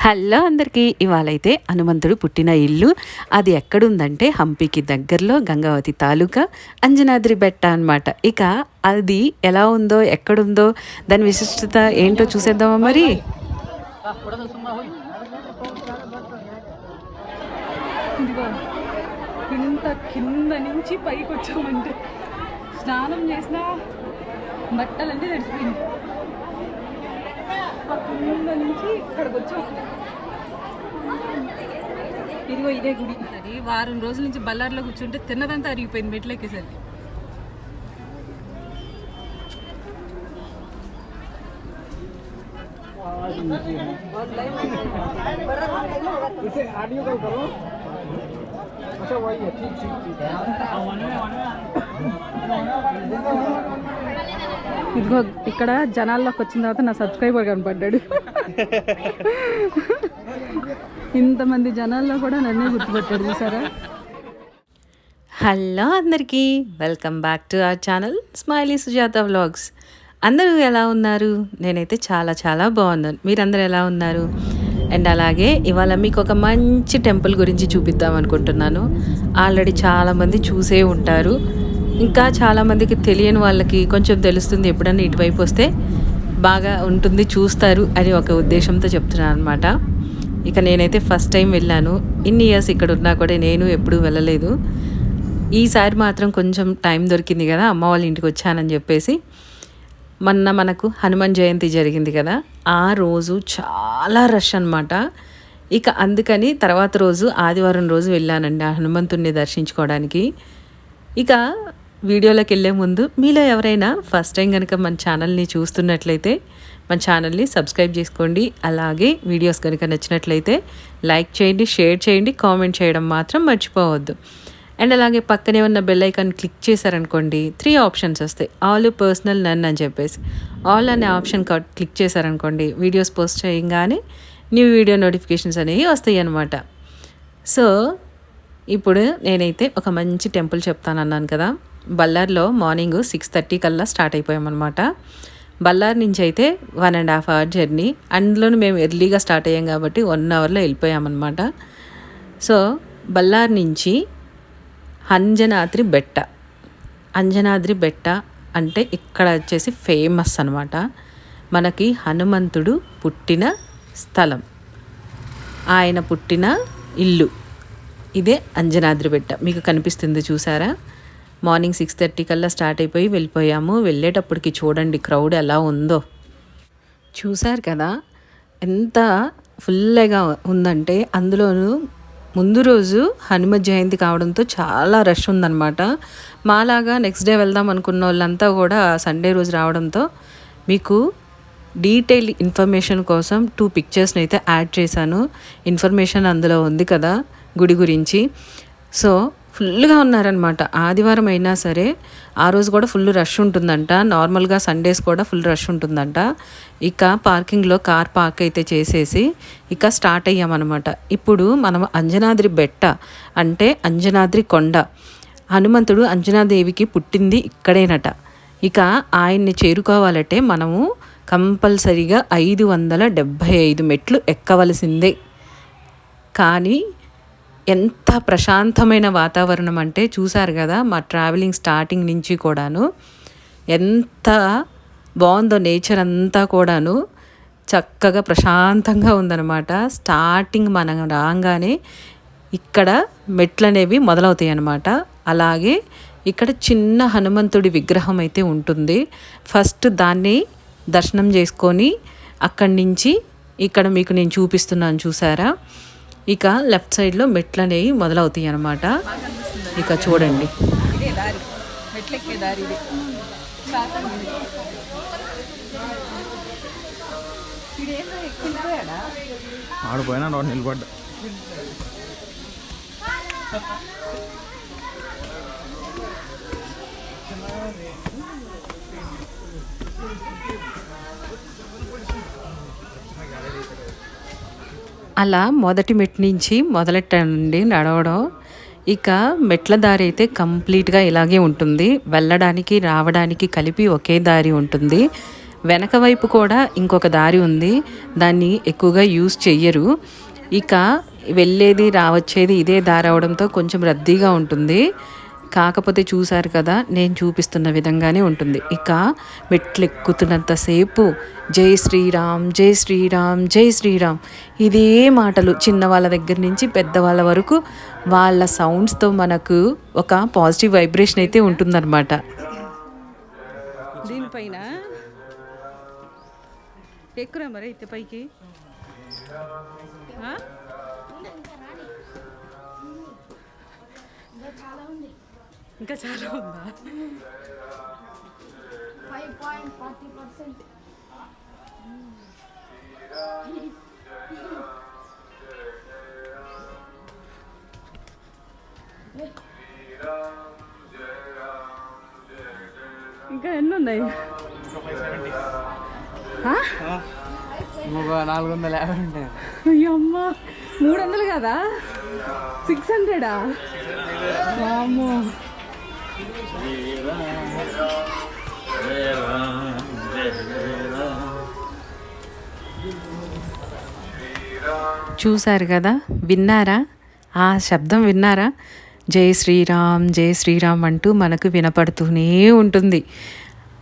Hello అందరికీ ఇవాళైతే హనుమంతుడు పుట్టిన ఇల్లు. అది ఎక్కడుందంటే హంపీకి దగ్గరలో గంగావతి తాలూకా అంజనాద్రి బెట్ట అనమాట ఇక అది ఎలా ఉందో ఎక్కడుందో దాని విశిష్టత ఏంటో చూసేద్దామా మరి? ఇంత కింద నుంచి పైకి వచ్చామంటే స్నానం చేసిన బట్టలన్నీ తడిచిపోయింది ఆ కింద నుంచి ఇక్కడికి వచ్చాం ఇదిగో ఇదే గుడి అది వారం రోజుల నుంచి బల్లార్లో కూర్చుంటే తిన్నదంతా అరిగిపోయింది మెట్లు ఎక్కేసరికి इसे ऑडियो कॉल करो अच्छा वही है ठीक ठीक ठीक ఇదిగో ఇక్కడ జనాల్లోకి వచ్చిన తర్వాత నా సబ్స్క్రైబర్ కనపడ్డాడు. ఇంతమంది జనాల్లో కూడా నన్నే గుర్తుపెట్టాడు చూసారా? హలో అందరికీ welcome back to our channel smiley Sujatha vlogs. అందరూ ఎలా ఉన్నారు? నేనైతే చాలా చాలా బాగున్నాను. మీరందరూ ఎలా ఉన్నారు? అండ్ అలాగే ఇవాళ మీకు ఒక మంచి టెంపుల్ గురించి చూపిద్దాం అనుకుంటున్నాను. ఆల్రెడీ చాలామంది చూసే ఉంటారు. ఇంకా చాలామందికి తెలియని వాళ్ళకి కొంచెం తెలుస్తుంది ఎప్పుడన్నా ఇటువైపు వస్తే బాగా ఉంటుంది చూస్తారు అని ఒక ఉద్దేశంతో చెప్తున్నాను అనమాట ఇక నేనైతే ఫస్ట్ టైం వెళ్ళాను. ఇన్ని ఇయర్స్ ఇక్కడ ఉన్నా కూడా నేను ఎప్పుడూ వెళ్ళలేదు. ఈసారి మాత్రం కొంచెం టైం దొరికింది కదా అమ్మ వాళ్ళ ఇంటికి వచ్చానని చెప్పేసి. మొన్న మనకు హనుమాన్ జయంతి జరిగింది కదా ఆ రోజు చాలా రష్ అనమాట ఇక అందుకని తర్వాత రోజు ఆదివారం రోజు వెళ్ళానండి ఆ హనుమంతుణ్ణి దర్శించుకోవడానికి. ఇక వీడియోలోకి వెళ్ళే ముందు మీలో ఎవరైనా ఫస్ట్ టైం కనుక మన ఛానల్ని చూస్తున్నట్లయితే మన ఛానల్ని సబ్స్క్రైబ్ చేసుకోండి. అలాగే వీడియోస్ కనుక నచ్చినట్లయితే లైక్ చేయండి షేర్ చేయండి కామెంట్ చేయడం మాత్రం మర్చిపోవద్దు. అండ్ అలాగే పక్కనే ఉన్న బెల్ ఐకాన్ క్లిక్ చేశారనుకోండి త్రీ ఆప్షన్స్ వస్తాయి. ఆల్ పర్సనల్ నన్ అని చెప్పేసి. ఆల్ అనే ఆప్షన్ క్లిక్ చేశారనుకోండి వీడియోస్ పోస్ట్ చేయగానే న్యూ వీడియో నోటిఫికేషన్స్ అనేవి వస్తాయి అన్నమాట సో ఇప్పుడు నేనైతే ఒక మంచి టెంపుల్ చెప్తానన్నాను కదా. బల్లార్లో మార్నింగ్ సిక్స్ థర్టీ కల్లా స్టార్ట్ అయిపోయామన్నమాట. బల్లార్ నుంచి అయితే one and half hour journey. అందులోనూ మేము ఎర్లీగా స్టార్ట్ అయ్యాం కాబట్టి వన్ అవర్లో వెళ్ళిపోయామన్నమాట. సో బల్లార్ నుంచి అంజనాద్రి బెట్ట. అంజనాద్రి బెట్ట అంటే ఇక్కడ వచ్చేసి ఫేమస్ అనమాట మనకి హనుమంతుడు పుట్టిన స్థలం. ఆయన పుట్టిన ఇల్లు. ఇదే అంజనాద్రి బెట్ట. మీకు కనిపిస్తుంది చూసారా? మార్నింగ్ సిక్స్ థర్టీ కల్లా స్టార్ట్ అయిపోయి వెళ్ళిపోయాము. వెళ్ళేటప్పటికి చూడండి క్రౌడ్ ఎలా ఉందో. చూశారు కదా ఎంత ఫుల్గా ఉందంటే అందులోనూ ముందు రోజు హనుమ జయంతి కావడంతో చాలా రష్ ఉందన్నమాట. మాలాగా నెక్స్ట్ డే వెళ్దాం అనుకున్న వాళ్ళంతా కూడా సండే రోజు రావడంతో మీకు డీటెయిల్ ఇన్ఫర్మేషన్ కోసం టూ పిక్చర్స్ని అయితే యాడ్ చేశాను. ఇన్ఫర్మేషన్ అందులో ఉంది కదా గుడి గురించి. సో ఫుల్గా ఉన్నారనమాట ఆదివారం అయినా సరే ఆ రోజు కూడా ఫుల్ రష్ ఉంటుందంట. నార్మల్గా సండేస్ కూడా ఫుల్ రష్ ఉంటుందంట. ఇక పార్కింగ్లో కార్ పార్క్ అయితే చేసేసి ఇక స్టార్ట్ అయ్యామన్నమాట. ఇప్పుడు మనం అంజనాద్రి బెట్ట అంటే అంజనాద్రి కొండ. హనుమంతుడు అంజనాదేవికి పుట్టింది ఇక్కడేనట. ఇక ఆయన్ని చేరుకోవాలంటే మనము కంపల్సరిగా ఐదు వందల డెబ్భై ఐదు మెట్లు ఎక్కవలసిందే. కానీ ఎంత ప్రశాంతమైన వాతావరణం అంటే చూసారు కదా మా ట్రావెలింగ్ స్టార్టింగ్ నుంచి కూడాను. ఎంత బాగుందో నేచర్ అంతా కూడాను. చక్కగా ప్రశాంతంగా ఉందన్నమాట. స్టార్టింగ్ మనం రాగానే ఇక్కడ మెట్లు అనేవి మొదలవుతాయి అన్నమాట. అలాగే ఇక్కడ చిన్న హనుమంతుడి విగ్రహం అయితే ఉంటుంది. ఫస్ట్ దాన్ని దర్శనం చేసుకొని అక్కడి నుంచి ఇక్కడ మీకు నేను చూపిస్తున్నాను చూసారా? ఇక లెఫ్ట్ సైడ్లో మెట్లు అనేవి మొదలవుతాయి అన్నమాట. ఇక చూడండి. ఇదే దారి మెట్లెక్కే అలా మొదటి మెట్ నుంచి మొదలెట్టండి నడవడం. ఇక మెట్ల దారి అయితే కంప్లీట్గా ఇలాగే ఉంటుంది. వెళ్ళడానికి రావడానికి కలిపి ఒకే దారి ఉంటుంది. వెనక వైపు కూడా ఇంకొక దారి ఉంది. దాన్ని ఎక్కువగా యూజ్ చెయ్యరు. ఇక వెళ్ళేది రావచ్చేది ఇదే దారి అవడంతో కొంచెం రద్దీగా ఉంటుంది. కాకపోతే చూశారు కదా నేను చూపిస్తున్న విధంగానే ఉంటుంది. ఇక మెట్లెక్కుతున్నంతసేపు జై శ్రీరామ్ జై శ్రీరామ్ జై శ్రీరామ్. ఇదే మాటలు చిన్న వాళ్ళ దగ్గర నుంచి పెద్దవాళ్ళ వరకు వాళ్ళ సౌండ్స్తో మనకు ఒక పాజిటివ్ వైబ్రేషన్ అయితే ఉంటుందన్నమాట. దీనిపైన ఎక్కురా మరి అయితే పైకి? ఇంకా చాలా ఉందా? ఇంకా ఎన్ని ఉన్నాయి? నాలుగు వందల యాభై ఉంటాయి అయ్యమ్మ మూడు వందలు కదా? సిక్స్ హండ్రెడా వామ్మో. చూశారు కదా? విన్నారా? ఆ శబ్దం విన్నారా? జై శ్రీరామ్ జై శ్రీరామ్ అంటూ మనకు వినపడుతూనే ఉంటుంది.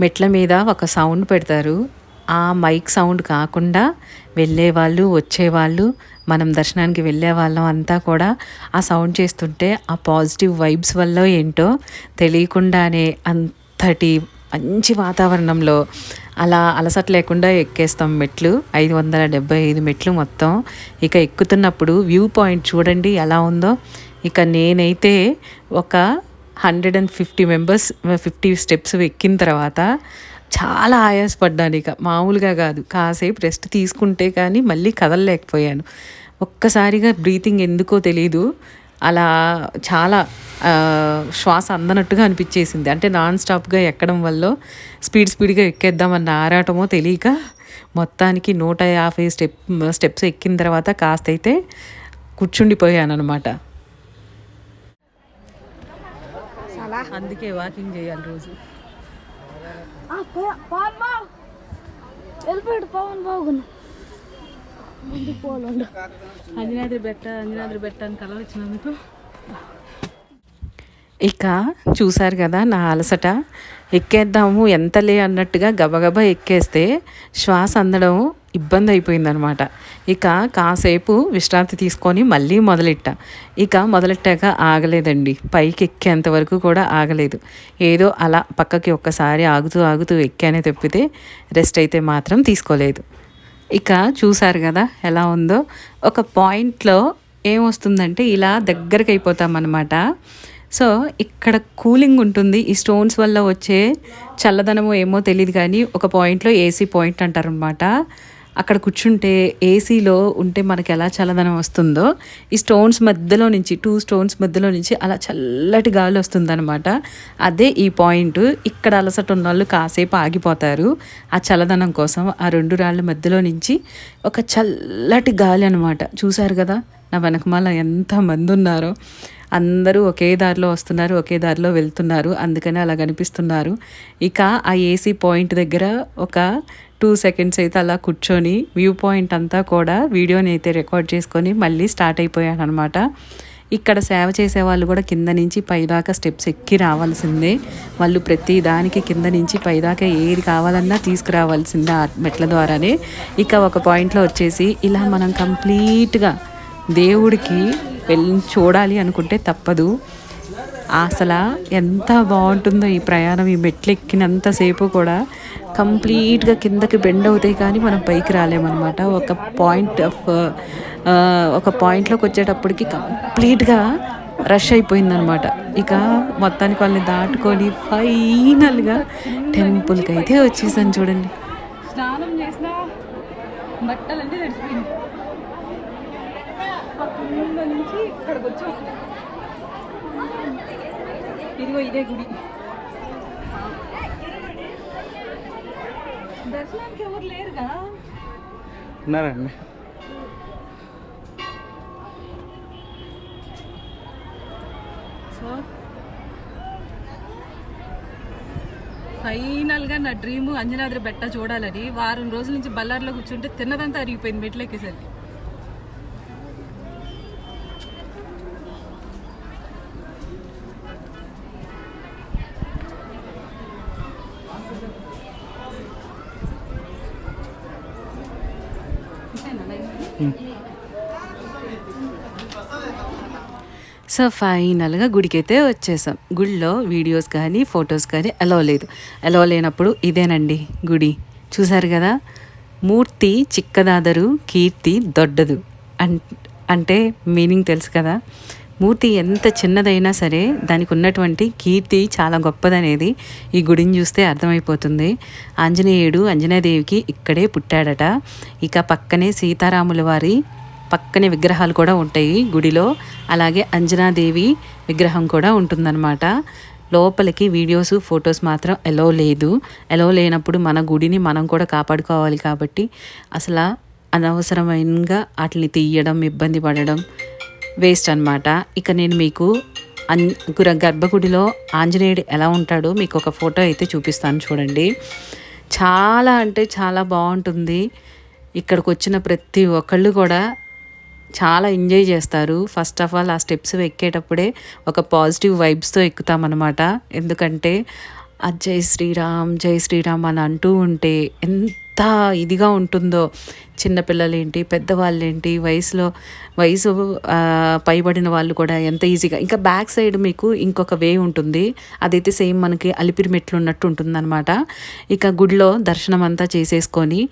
మెట్ల మీద ఒక సౌండ్ పెడతారు. ఆ మైక్ సౌండ్ కాకుండా వెళ్ళేవాళ్ళు వచ్చేవాళ్ళు మనం దర్శనానికి వెళ్ళే వాళ్ళం అంతా కూడా ఆ సౌండ్ చేస్తుంటే ఆ పాజిటివ్ వైబ్స్ వల్ల ఏంటో తెలియకుండానే అంతటి మంచి వాతావరణంలో అలా అలసట లేకుండా ఎక్కేస్తాం మెట్లు. ఐదు వందల డెబ్బై ఐదు మెట్లు మొత్తం. ఇక ఎక్కుతున్నప్పుడు వ్యూ పాయింట్ చూడండి ఎలా ఉందో. ఇక నేనైతే ఒక hundred and fifty members fifty steps ఎక్కిన తర్వాత చాలా ఆయాసపడ్డాను ఇక. మామూలుగా కాదు. కాసేపు రెస్ట్ తీసుకుంటే కానీ మళ్ళీ కదలలేకపోయాను. ఒక్కసారిగా బ్రీతింగ్ ఎందుకో తెలీదు. అలా చాలా శ్వాస అందనట్టుగా అనిపించేసింది. అంటే నాన్ స్టాప్గా ఎక్కడం వల్ల స్పీడ్ స్పీడ్గా ఎక్కేద్దామన్న ఆరాటమో తెలియక మొత్తానికి నూట యాభై స్టెప్ స్టెప్స్ ఎక్కిన తర్వాత కాస్త అయితే కూర్చుండిపోయాను అనమాట అందుకే వాకింగ్ చేయాలి రోజు. వెళ్ళిపోయాడు పవన్ బాగున్నా ముందు పోలండు అంజనాద్రి బెట్ట అంజనాద్రి బెట్ట అని కలర్ ఇక చూశారు కదా నా అలసట. ఎక్కేద్దాము ఎంతలే అన్నట్టుగా గబగబా ఎక్కేస్తే శ్వాస అందడం ఇబ్బంది అయిపోయిందనమాట ఇక కాసేపు విశ్రాంతి తీసుకొని మళ్ళీ మొదలెట్టా. ఇక మొదలెట్టాక ఆగలేదండి. పైకి ఎక్కేంత వరకు కూడా ఆగలేదు. ఏదో అలా పక్కకి ఒక్కసారి ఆగుతూ ఆగుతూ ఎక్కానే తప్పితే రెస్ట్ అయితే మాత్రం తీసుకోలేదు. ఇక చూశారు కదా ఎలా ఉందో. ఒక పాయింట్లో ఏమొస్తుందంటే ఇలా దగ్గరకు అయిపోతామన్నమాట సో ఇక్కడ కూలింగ్ ఉంటుంది. ఈ స్టోన్స్ వల్ల వచ్చే చల్లదనమో ఏమో తెలియదు కానీ ఒక పాయింట్లో ఏసీ పాయింట్ అంటారనమాట అక్కడ కూర్చుంటే ఏసీలో ఉంటే మనకి ఎలా చల్లదనం వస్తుందో ఈ స్టోన్స్ మధ్యలో నుంచి టూ స్టోన్స్ మధ్యలో నుంచి అలా చల్లటి గాలి వస్తుందనమాట అదే ఈ పాయింట్ ఇక్కడ అలసట ఉన్న వాళ్ళు కాసేపు ఆగిపోతారు ఆ చల్లదనం కోసం. ఆ రెండు రాళ్ళ మధ్యలో నుంచి ఒక చల్లటి గాలి అనమాట చూశారు కదా నా వెనకమాల ఎంతమంది ఉన్నారో. అందరూ ఒకే దారిలో వస్తున్నారు ఒకే దారిలో వెళ్తున్నారు అందుకని అలా కనిపిస్తున్నారు. ఇక ఆ ఏసీ పాయింట్ దగ్గర ఒక టూ సెకండ్స్ అయితే అలా కూర్చొని వ్యూ పాయింట్ అంతా కూడా వీడియోని అయితే రికార్డ్ చేసుకొని మళ్ళీ స్టార్ట్ అయిపోయాను అనమాట ఇక్కడ సేవ చేసే వాళ్ళు కూడా కింద నుంచి పైదాకా స్టెప్స్ ఎక్కి రావాల్సిందే. వాళ్ళు ప్రతి దానికి కింద నుంచి పైదాకా ఏది కావాలన్నా తీసుకురావాల్సిందే ఆ మెట్ల ద్వారానే. ఇక ఒక పాయింట్లో వచ్చేసి ఇలా మనం కంప్లీట్గా దేవుడికి వెళ్ళి చూడాలి అనుకుంటే తప్పదు. అసలు ఎంత బాగుంటుందో ఈ ప్రయాణం ఈ మెట్లు ఎక్కినంతసేపు కూడా కంప్లీట్గా కిందకి బెండ్ అవుతాయి కానీ మనం పైకి రాలేమన్నమాట. ఒక పాయింట్ ఆఫ్ ఒక పాయింట్లోకి వచ్చేటప్పటికి కంప్లీట్గా రష్ అయిపోయిందనమాట ఇక మొత్తానికి వాళ్ళని దాటుకొని ఫైనల్గా టెంపుల్కి అయితే వచ్చేసాను చూడండి. స్నానం చేసిన బట్టలన్నీ తడిచిపోయింది నుంచి ఇక్కడికి వచ్చాం. ఇదిగో ఇదే గుడి. దర్శనానికి ఎవరు లేరుగా? ఉన్నారండి. సో ఫైనల్గా నా డ్రీమ్ అంజనాద్రి బెట్ట చూడాలని వారం రోజుల నుంచి బల్లార్లో కూర్చుంటే తిన్నదంతా అరిగిపోయింది మెట్లెక్కేసరికి. సో ఫైనల్గా గుడికైతే వచ్చేసాం. గుడిలో వీడియోస్ కానీ ఫొటోస్ కానీ అలో లేదు. అలో లేనప్పుడు ఇదేనండి గుడి. చూసారు కదా? మూర్తి చిక్కదాదరు కీర్తి దొడ్డదు. అన్ అంటే మీనింగ్ తెలుసు కదా? మూర్తి ఎంత చిన్నదైనా సరే దానికి ఉన్నటువంటి కీర్తి చాలా గొప్పదనేది ఈ గుడిని చూస్తే అర్థమైపోతుంది. ఆంజనేయుడు ఆంజనేయదేవికి ఇక్కడే పుట్టాడట. ఇక పక్కనే సీతారాముల వారి పక్కనే విగ్రహాలు కూడా ఉంటాయి గుడిలో. అలాగే అంజనాదేవి విగ్రహం కూడా ఉంటుందన్నమాట. లోపలికి వీడియోస్ ఫొటోస్ మాత్రం ఎలో లేదు. ఎలో లేనప్పుడు మన గుడిని మనం కూడా కాపాడుకోవాలి కాబట్టి అసలు అనవసరమైనగా వాటిని తీయడం ఇబ్బంది పడడం వేస్ట్ అనమాట ఇక నేను మీకు అన్ గర్భగుడిలో ఆంజనేయుడు ఎలా ఉంటాడో మీకు ఒక ఫోటో అయితే చూపిస్తాను చూడండి. చాలా అంటే చాలా బాగుంటుంది. ఇక్కడికి వచ్చిన ప్రతి ఒక్కళ్ళు కూడా చాలా ఎంజాయ్ చేస్తారు. ఫస్ట్ ఆఫ్ ఆల్ ఆ స్టెప్స్ ఎక్కేటప్పుడే ఒక పాజిటివ్ వైబ్స్తో ఎక్కుతామన్నమాట. ఎందుకంటే ఆ జై శ్రీరామ్ జై శ్రీరామ్ అని అంటూ ఉంటే ఎంత ఇదిగా ఉంటుందో. చిన్నపిల్లలేంటి పెద్దవాళ్ళేంటి వయసులో వయసు పైబడిన వాళ్ళు కూడా ఎంత ఈజీగా. ఇంకా బ్యాక్ సైడ్ మీకు ఇంకొక వే ఉంటుంది. అదైతే సేమ్ మనకి అలిపిరి మెట్లు ఉన్నట్టు ఉంటుందన్నమాట. ఇక గుడిలో దర్శనం అంతా చేసేసుకొని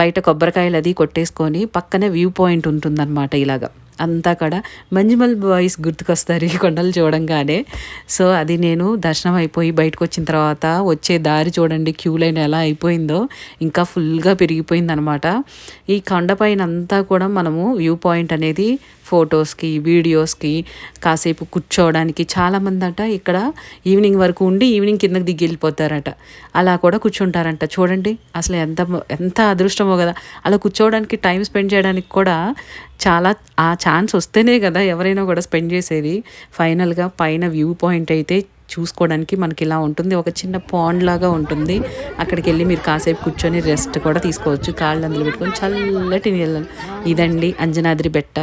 బయట కొబ్బరికాయలు అది కొట్టేసుకొని పక్కనే వ్యూ పాయింట్ ఉంటుందన్నమాట ఇలాగా. అంతా కూడా. మంజుమల్ బాయ్స్ గుర్తుకొస్తారు ఈ కొండలు చూడంగానే. సో అది నేను దర్శనం అయిపోయి బయటకు వచ్చిన తర్వాత వచ్చే దారి చూడండి క్యూ లైన్ ఎలా అయిపోయిందో. ఇంకా ఫుల్గా పెరిగిపోయిందనమాట. ఈ కొండపైన అంతా కూడా మనము వ్యూ పాయింట్ అనేది ఫొటోస్కి వీడియోస్కి కాసేపు కూర్చోవడానికి చాలామంది అట ఇక్కడ ఈవినింగ్ వరకు ఉండి ఈవినింగ్ కిందకి దిగి వెళ్ళిపోతారట. అలా కూడా కూర్చుంటారంట. చూడండి అసలు ఎంత ఎంత అదృష్టమో కదా. అలా కూర్చోవడానికి టైం స్పెండ్ చేయడానికి కూడా చాలా ఆ ఛాన్స్ వస్తేనే కదా ఎవరైనా కూడా స్పెండ్ చేసేది. ఫైనల్గా పైన వ్యూ పాయింట్ అయితే చూసుకోవడానికి మనకి ఇలా ఉంటుంది. ఒక చిన్న పాండ్ లాగా ఉంటుంది. అక్కడికి వెళ్ళి మీరు కాసేపు కూర్చొని రెస్ట్ కూడా తీసుకోవచ్చు. కాళ్ళు అందులో పెట్టుకొని చల్లటి నీళ్ళు ఇదండి అంజనాద్రి బెట్ట.